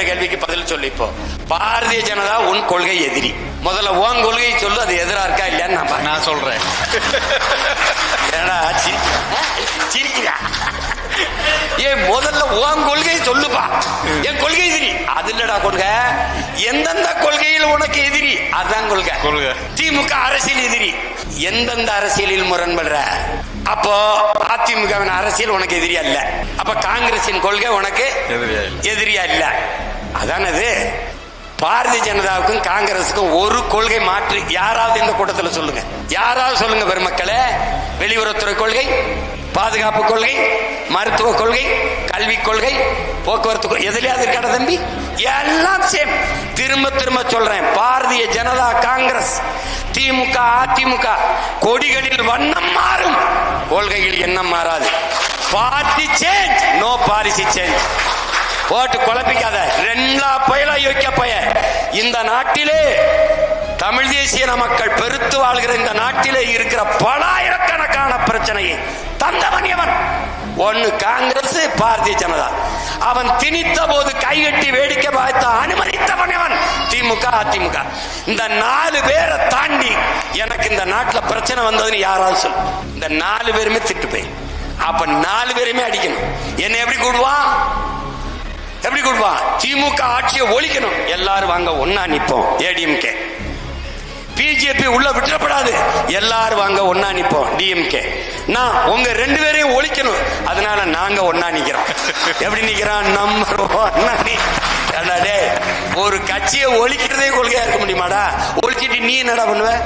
கேட்கிற கேள்விக்கு பதில் சொல்லு இப்போ பாரதிய ஜனதா உன் கொள்கை எதிரி. முதல்ல உன் கொள்கையை சொல்லு அது எதிரா இருக்கா இல்லையான்னு நான். நான் சொல்றேன். ஏடா சிரி- சிரிக்கிறா. ஏன் முதல்ல உன் கொள்கையை சொல்லுப்பா. என் கொள்கை எதிரி. அது இல்லடா கொள்கை. எந்தெந்த கொள்கையில் உனக்கு எதிரி அதான் கொள்கை. கொள்கை. திமுக அரசியல் எதிரி. எந்தெந்த அரசியலில் முரண்படுற? அப்போ அதிமுக வின் அரசியல் உனக்கு எதிரியா இல்ல? அப்ப காங்கிரசின் கொள்கை உனக்கு எதிரியா இல்ல. அதானது? பாரதிய ஜனதாவுக்கும் காங்கிரஸுக்கும் ஒரு கொள்கை மாற்று யாராவது இந்த கூட்டத்தில் சொல்லுங்க. யாராவது சொல்லுங்க பெருமக்களே. வெளியுறவுத்துறை கொள்கை பாதுகாப்பு கொள்கை மருத்துவ கொள்கை கல்விக் கொள்கை போக்குவரத்து கொள்கை எதுலயாவது இருக்காடா தம்பி? எல்லாம் சேம். திரும்ப திரும்ப சொல்றேன். பாரதிய ஜனதா காங்கிரஸ் திமுக அதிமுக கொடிகளில் வண்ணம் மாறும். கொள்கையில் எண்ணம் மாறாது. Party change no policy change போட்டு குழப்பிக்காத. ரெண்டா பயலா யோக்கிய பய. இந்த நாட்டிலே தமிழ் தேசிய மக்கள் பெருத்து வாழ்கிற இந்த நாட்டிலே இருக்கிற பலாயிரக்கணக்கான பிரச்சனையை தந்தவன் ஒன்னு காங்கிரஸ் பாரதிய ஜனதா. அவன் திணித்த போது கைகட்டி வேடிக்கை பார்த்த அனுமதித்தவன் அவன் திமுக அதிமுக. இந்த நாலு பேரை தாண்டி எனக்கு இந்த நாட்டுல பிரச்சனை வந்ததுன்னு யாராவது சொல்லு இந்த நாலு பேருமே திட்டு போய். அப்ப நாலு பேருமே அடிக்கணும். என்ன எப்படி கூடுவான் எப்படி கொடுப்பான் திமுக ஆட்சியை ஒழிக்கணும். எல்லாரும் வாங்க ஒன்னா நிப்போம். ஏடிஎம்கே. பிஜேபி உள்ள விட்டுறப்படாது. எல்லாரும் வாங்க ஒன்னா நிப்போம். டிஎம்கே. நான் உங்க ரெண்டு பேரையும் ஒழிக்கணும். அதனால நாங்க ஒன்னா நிக்கிறோம். எப்படி நிக்கிறோம் நம்பர் ஒன்னா ஒரு கட்சியை ஒழிக்கிறதே கொள்கையா இருக்க முடியுமாடா? ஒழிச்சிட்டு நீ என்னடா பண்ணுவ?